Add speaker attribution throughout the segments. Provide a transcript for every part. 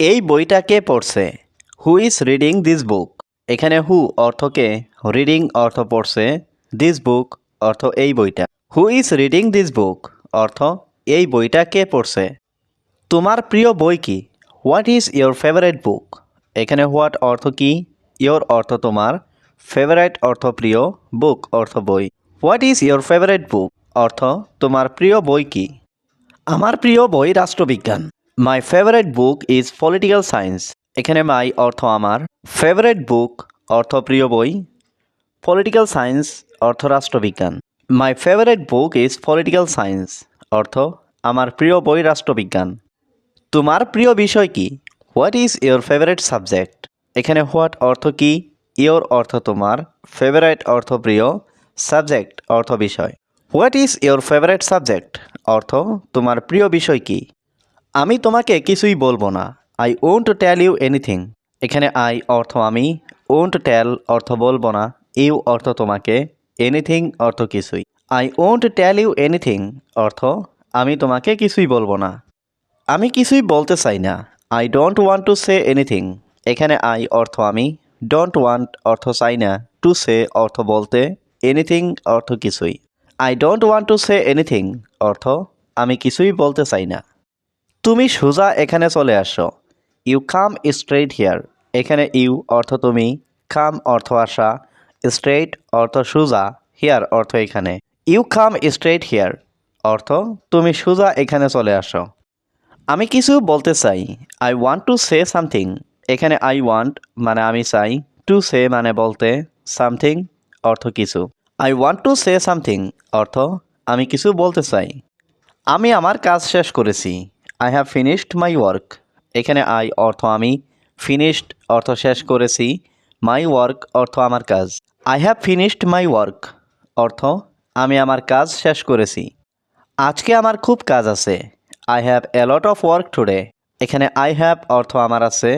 Speaker 1: এই বইটা কে পড়ছে? Who is reading this book এখানে হু অর্থকে রিডিং অর্থ পড়ছে দিস বুক অর্থ এই বইটা। Who is reading this book অর্থ এই বইটা কে পড়ছে? তোমার প্রিয় বই কি? What is your favourite book এখানে হোয়াট অর্থ কি? ইয়োর অর্থ তোমার ফেভারেট অর্থ প্রিয় বুক অর্থ বই। What is your favourite book অর্থ তোমার প্রিয় বই কি? আমার প্রিয় বই রাষ্ট্রবিজ্ঞান। My favourite book is political science এখানে মাই অর্থ আমার। ফেভারেট বুক অর্থ প্রিয় বই। পলিটিক্যাল সায়েন্স অর্থ রাষ্ট্রবিজ্ঞান। My favourite book is political science অর্থ আমার প্রিয় বই রাষ্ট্রবিজ্ঞান। তোমার প্রিয় বিষয় কি? What is your favourite subject এখানে হোয়াট অর্থ কি? ইয়োর অর্থ তোমার। ফেভারেট অর্থ প্রিয়। সাবজেক্ট অর্থ বিষয়। What is your favourite subject অর্থ তোমার প্রিয় বিষয় কি? আমি তোমাকে কিছুই বলব না। I won't tell you anything এখানে আই অর্থ আমি ওন্ট টেল অর্থ বলব না। ইউ অর্থ তোমাকে এনিথিং অর্থ কিছুই। I won't tell you anything অর্থ আমি তোমাকে কিছুই বলব না। আমি কিছুই বলতে চাই না। I don't want to say anything এখানে আই অর্থ আমি ডোন্ট ওয়ান্ট অর্থ চাই না। টু সে অর্থ বলতে এনিথিং অর্থ কিছুই। I don't want to say anything অর্থ আমি কিছুই বলতে চাই না। তুমি সোজা এখানে চলে আসো। ইউ কাম স্ট্রেইট হিয়ার এখানে ইউ অর্থ তুমি কাম অর্থ আসা স্ট্রেইট অর্থ সোজা হিয়ার অর্থ এখানে। ইউ কাম স্ট্রেইট হিয়ার অর্থ তুমি সোজা এখানে চলে আসো। আমি কিছু বলতে চাই। I want to say something এখানে আই ওয়ান্ট মানে আমি চাই। টু সে মানে বলতে সামথিং অর্থ কিছু। I want to say something অর্থ আমি কিছু বলতে চাই। আমি আমার কাজ শেষ করেছি। I have finished my work এখানে আই অর্থ আমি। ফিনিশড অর্থ শেষ করেছি। মাই ওয়ার্ক অর্থ আমার কাজ। I have finished my work অর্থ আমি আমার কাজ শেষ করেছি। আজকে আমার খুব কাজ আছে। I have a lot of work today এখানে আই হ্যাভ অর্থ আমার আছে।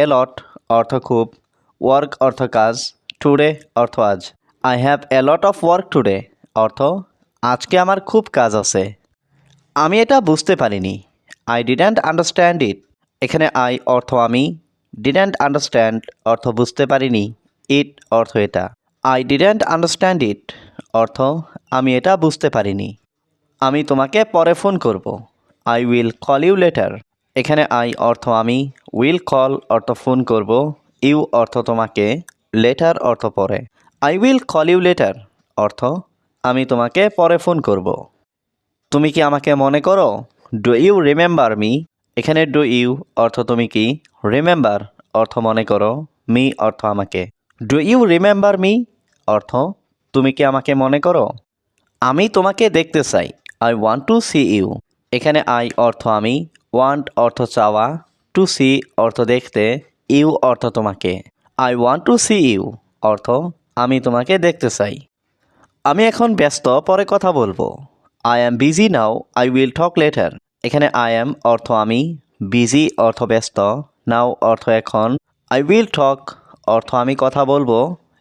Speaker 1: এ লট অর্থ খুব। ওয়ার্ক অর্থ কাজ। টুডে অর্থ আজ। I have a lot of work today অর্থ আজকে আমার খুব কাজ আছে। আমি এটা বুঝতে পারিনি। আই ডিডেন্ট আন্ডারস্ট্যান্ড ইট এখানে আই অর্থ আমি। ডিডেন্ট আন্ডারস্ট্যান্ড অর্থ বুঝতে পারিনি। ইট অর্থ এটা। আই ডিডেন্ট আন্ডারস্ট্যান্ড ইট অর্থ, আমি এটা বুঝতে পারিনি। আমি তোমাকে পরে ফোন করব। I will call you later এখানে আই অর্থ আমি। উইল কল অর্থ ফোন করব। ইউ অর্থ তোমাকে। লেটার অর্থ পরে। I will call you later অর্থ, আমি তোমাকে পরে ফোন করব। তুমি কি আমাকে মনে করো? ডু ইউ রিমেম্বার মি এখানে ডু ইউ অর্থ তুমি কি? রিমেম্বার অর্থ মনে করো মি অর্থ আমাকে। ডু ইউ রিমেম্বার মি অর্থ তুমি কি আমাকে মনে করো? আমি তোমাকে দেখতে চাই I want to see you এখানে আই অর্থ আমি ওয়ান্ট অর্থ চাওয়া টু সি অর্থ দেখতে ইউ অর্থ তোমাকে। I want to see you অর্থ আমি তোমাকে দেখতে চাই। আমি এখন ব্যস্ত, পরে কথা বলব। I am busy now I will talk later এখানে আই অ্যাম অর্থ আমি বিজি অর্থ ব্যস্ত নাও অর্থ এখন. আই উইল টক অর্থ আমি কথা বলব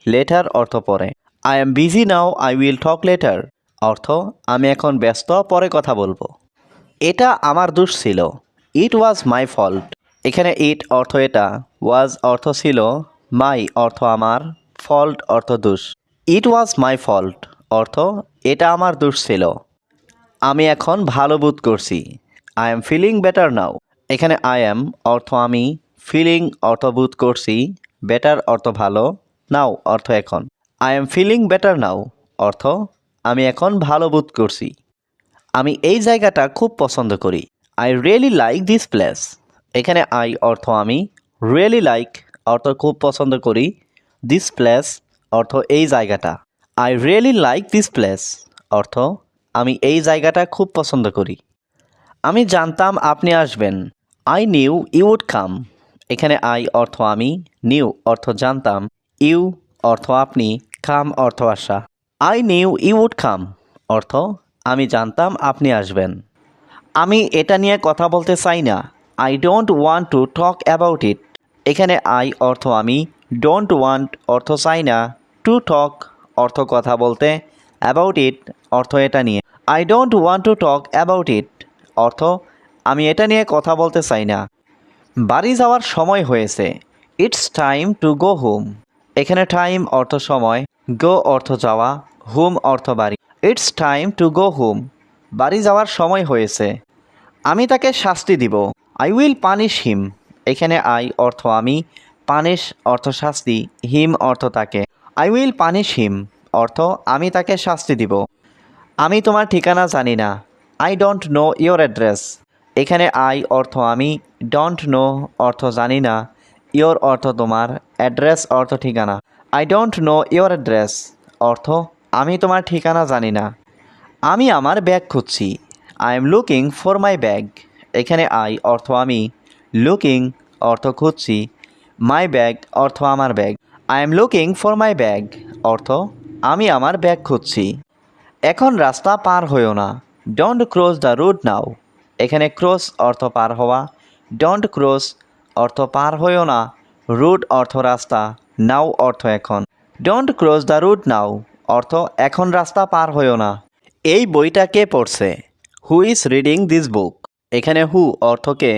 Speaker 1: লেটার অর্থ পরে. I am busy now I will talk later অর্থ আমি এখন ব্যস্ত, পরে কথা বলব। এটা আমার দোষ ছিল। ইট ওয়াজ মাই ফল্ট এখানে ইট অর্থ এটা। ওয়াজ অর্থ ছিল। মাই অর্থ আমার। ফল্ট অর্থ দোষ। ইট ওয়াজ মাই ফল্ট অর্থ এটা আমার দোষ ছিল। আমি এখন ভালো বোধ করছি। I am feeling better now এখানে আই এম অর্থ আমি ফিলিং অর্থ বোধ করছি বেটার অর্থ ভালো নাও অর্থ এখন। I am feeling better now অর্থ আমি এখন ভালো বোধ করছি। আমি এই জায়গাটা খুব পছন্দ করি। I really like this place এখানে আই অর্থ আমি রিয়েলি লাইক অর্থ খুব পছন্দ করি। দিস প্লেস অর্থ এই জায়গাটা। I really like this place অর্থ আমি এই জায়গাটা খুব পছন্দ করি। আমি জানতাম আপনি আসবেন। I knew you would come এখানে আই অর্থ আমি নিউ অর্থ জানতাম ইউ অর্থ আপনি কাম অর্থ আসা। I knew you would come অর্থ, আমি জানতাম আপনি আসবেন। আমি এটা নিয়ে কথা বলতে চাই না। I don't want to talk about it এখানে আই অর্থ আমি ডোন্ট ওয়ান্ট অর্থ চাই না। টু টক অর্থ কথা বলতে অ্যাবাউট ইট অর্থ এটা নিয়ে। I don't want to talk about it অর্থ, আমি এটা নিয়ে কথা বলতে চাই না। বাড়ি যাওয়ার সময় হয়েছে। It's time to go home এখানে টাইম অর্থ সময়। গো অর্থ যাওয়া। হোম অর্থ বাড়ি। It's time to go home বাড়ি যাওয়ার সময় হয়েছে। আমি তাকে শাস্তি দিব। আই উইল পানিশ হিম এখানে আই অর্থ আমি। পানিশ অর্থ শাস্তি। হিম অর্থ তাকে। আই উইল পানিশ হিম অর্থ, আমি তাকে শাস্তি দিব। আমি তোমার ঠিকানা জানি না। I don't know your address এখানে আই অর্থ আমি ডোন্ট নো অর্থ জানি না। ইয়োর অর্থ তোমার অ্যাড্রেস অর্থ ঠিকানা। I don't know your address অর্থ, আমি তোমার ঠিকানা জানি না। আমি আমার ব্যাগ খুঁজছি। I am looking for my bag এখানে আই অর্থ আমি লুকিং অর্থ খুঁজছি। মাই ব্যাগ অর্থ আমার bag I am looking for my bag অর্থ, আমি আমার ব্যাগ খুঁজছি। এখন রাস্তা পার হয়েও না। Don't cross the route now এখানে ক্রস অর্থ পার হওয়া। ডোন্ট ক্রস অর্থ পার হয়েও না। রুট অর্থ রাস্তা। নাও অর্থ এখন। Don't cross the route now অর্থ এখন রাস্তা পার হয়েও না। এই বইটা কে পড়ছে? Who is reading this book এখানে হু অর্থকে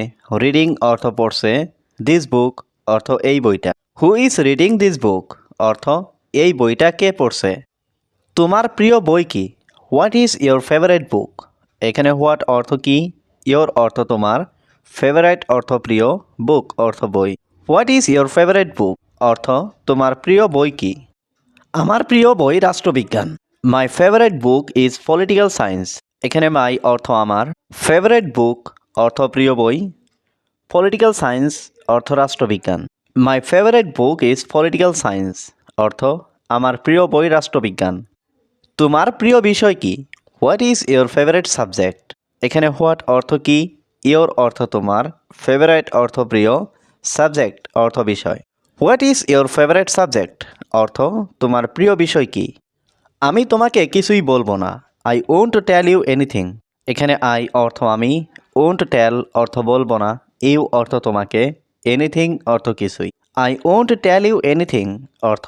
Speaker 1: রিডিং অর্থ পড়ছে। দিস বুক অর্থ এই বইটা। Who is reading this book অর্থ এই বইটা কে পড়ছে? তোমার প্রিয় বই কি? What is your favourite book এখানে হোয়াট অর্থ কি? ইয়োর অর্থ তোমার ফেভারিট অর্থ প্রিয় বুক অর্থ বই। What is your favourite book অর্থ তোমার প্রিয় বই কি? আমার প্রিয় বই রাষ্ট্রবিজ্ঞান। My favourite book is political science এখানে মাই অর্থ আমার ফেভারিট বুক অর্থ প্রিয় বই। পলিটিক্যাল সায়েন্স অর্থ রাষ্ট্রবিজ্ঞান। My favourite book is political science অর্থ আমার প্রিয় বই রাষ্ট্রবিজ্ঞান। তোমার প্রিয় বিষয় কি? What is your favourite subject এখানে হোয়াট অর্থ কি? ইয়োর অর্থ তোমার ফেভারিট অর্থ প্রিয় সাবজেক্ট অর্থ বিষয়। What is your favourite subject অর্থ তোমার প্রিয় বিষয় কি? আমি তোমাকে কিছুই বলব না। I won't tell you anything এখানে আই অর্থ আমি ওন্ট টেল অর্থ বলব না। ইউ অর্থ তোমাকে এনিথিং অর্থ কিছুই। I won't tell you anything অর্থ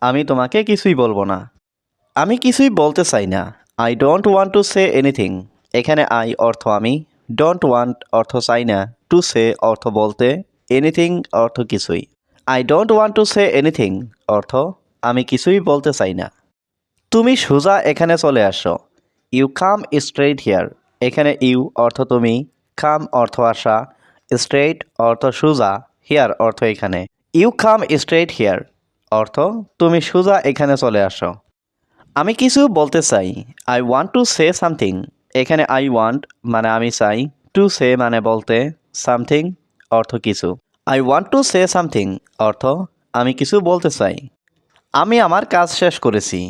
Speaker 1: আমি তোমাকে কিছুই বলব না। আমি কিছুই বলতে চাই না। I don't want to say anything এখানে আই অর্থ আমি। ডোন্ট ওয়ান্ট অর্থ চাই না। টু সে অর্থ বলতে এনিথিং অর্থ কিছুই। I don't want to say anything অর্থ আমি কিছুই বলতে চাই না। তুমি সোজা এখানে চলে আসো। ইউ কাম স্ট্রেইট হিয়ার এখানে ইউ অর্থ তুমি। কাম অর্থ আসা। স্ট্রেইট অর্থ সোজা। হিয়ার অর্থ এখানে। ইউ কাম স্ট্রেইট হিয়ার অর্থ তুমি সোজা এখানে চলে আসো। আমি কিছু বলতে চাই। I want to say something এখানে আই ওয়ান্ট মানে আমি চাই। টু সে মানে বলতে সামথিং অর্থ কিছু। I want to say something অর্থ আমি কিছু বলতে চাই। আমি আমার কাজ শেষ করেছি।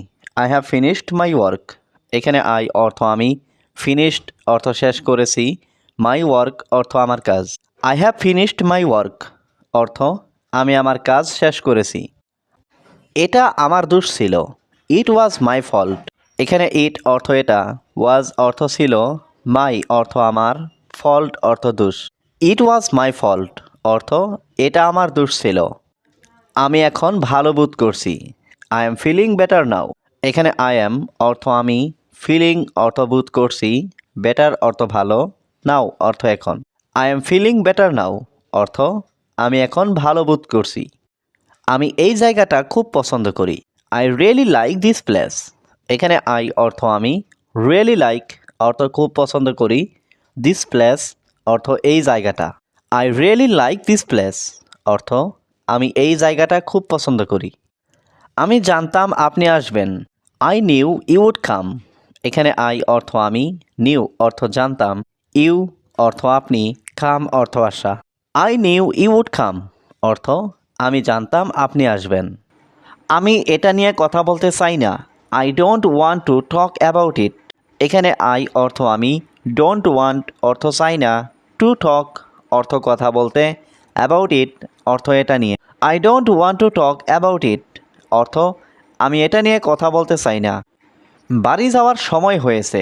Speaker 1: I have finished my work এখানে আই অর্থ আমি ফিনিশড অর্থ শেষ করেছি। মাই ওয়ার্ক অর্থ আমার কাজ। I have finished my work অর্থ আমি আমার কাজ শেষ করেছি। এটা আমার দোষ ছিল। ইট ওয়াজ মাই ফল্ট এখানে ইট অর্থ এটা। ওয়াজ অর্থ ছিল মাই অর্থ আমার ফল্ট অর্থ দোষ। ইট ওয়াজ মাই ফল্ট অর্থ, এটা আমার দোষ ছিল। আমি এখন ভালো বোধ করছি। I am feeling better now এখানে আই এম অর্থ আমি ফিলিং অর্থ বোধ করছি বেটার অর্থ ভালো নাও অর্থ এখন। I am feeling better now অর্থ, আমি এখন ভালো বোধ করছি। আমি এই জায়গাটা খুব পছন্দ করি। I really like this place এখানে আই অর্থ আমি। রিয়েলি লাইক অর্থ খুব পছন্দ করি। দিস প্লেস অর্থ এই জায়গাটা। I really like this place অর্থ আমি এই জায়গাটা খুব পছন্দ করি। আমি জানতাম আপনি আসবেন। I knew you would come এখানে আই অর্থ আমি নিউ অর্থ জানতাম ইউ অর্থ আপনি কাম অর্থ আসা। I knew you would come অর্থ আমি জানতাম আপনি আসবেন। আমি এটা নিয়ে কথা বলতে চাই না। I don't want to talk about it এখানে আই অর্থ আমি ডোন্ট ওয়ান্ট অর্থ চাই না। টু টক অর্থ কথা বলতে অ্যাবাউট ইট অর্থ এটা নিয়ে। I don't want to talk about it অর্থ আমি এটা নিয়ে কথা বলতে চাই না। বাড়ি যাওয়ার সময় হয়েছে।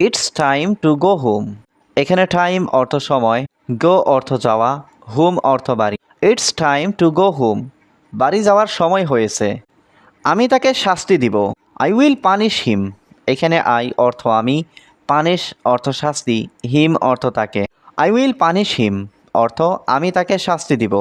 Speaker 1: It's time to go home এখানে টাইম অর্থ সময় গো অর্থ যাওয়া হোম অর্থ বাড়ি। It's time to go home বাড়ি যাওয়ার সময় হয়েছে। আমি তাকে শাস্তি দিব। আই উইল পানিশ হিম এখানে আই অর্থ আমি পানিশ অর্থ শাস্তি হিম অর্থ তাকে। আই উইল পানিশ হিম অর্থ আমি তাকে শাস্তি দিব।